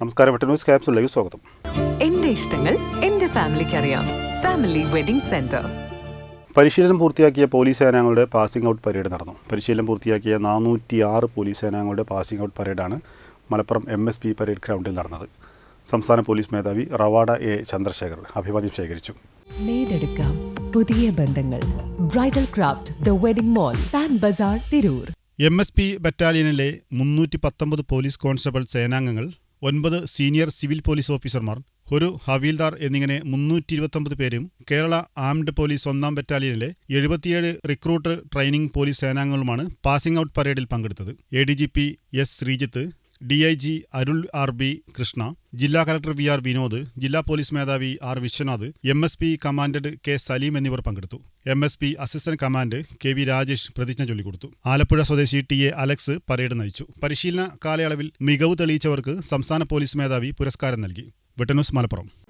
നമസ്കാരം എട്ട് ന്യൂസ് ക്യാപ്സിലേക്ക് സ്വാഗതം. എന്റെ ഇഷ്ടങ്ങൾ എന്റെ ഫാമിലിക്ക് അറിയാം. Family wedding centre. പരിശീലനം പൂർത്തിയാക്കിയ പോലീസ് സേനാംഗങ്ങളുടെ പാസിംഗ് ഔട്ട് പരേഡ് നടന്നു. പരിശീലനം പൂർത്തിയാക്കിയ നാനൂറ്റി ആറ് പോലീസ് സേനാംഗങ്ങളുടെ passing out പരേഡാണ് Malappuram M S P parade ഗ്രൗണ്ടിൽ നടന്നത്. സംസ്ഥാന പോലീസ് മേധാവി റവാഡ എ ചന്ദ്രശേഖർ അഭിവാദ്യം ശേഖരിച്ചു. നേടെടുക്കാം പുതിയ ബന്ധങ്ങൾ. Bridal craft the wedding mall Pan Bazar Tirur. M S P ബറ്റാലിയനിലെ മുന്നൂറ്റി പത്തൊമ്പത് പോലീസ് കോൺസ്റ്റബിൾ സേനാംഗങ്ങൾ ഒൻപത് സീനിയർ സിവിൽ പോലീസ് ഓഫീസർമാർ ഒരു ഹവീൽദാർ എന്നിങ്ങനെ മുന്നൂറ്റി ഇരുപത്തൊമ്പത് പേരും കേരള ആംഡ് പോലീസ് ഒന്നാം ബറ്റാലിയനിലെ എഴുപത്തിയേഴ് റിക്രൂട്ട് ട്രെയിനിംഗ് പോലീസ് സേനാംഗങ്ങളുമാണ് പാസിംഗ് ഔട്ട് പരേഡിൽ പങ്കെടുത്തത്. A D G P S Sreejith D I G Arul R B Krishna ജില്ലാ കലക്ടർ വി ആർ വിനോദ് ജില്ലാ പോലീസ് മേധാവി R Vishwanath M S P commandant K Saleem എന്നിവർ പങ്കെടുത്തു. M S P assistant command K V Rajesh പ്രതിജ്ഞ ചൊല്ലിക്കൊടുത്തു. ആലപ്പുഴ സ്വദേശി T A Alex parade നയിച്ചു. പരിശീലന കാലയളവിൽ മികവ് തെളിയിച്ചവർക്ക് സംസ്ഥാന പോലീസ് മേധാവി പുരസ്കാരം നൽകി. വെട്ടന്യൂസ് മലപ്പുറം.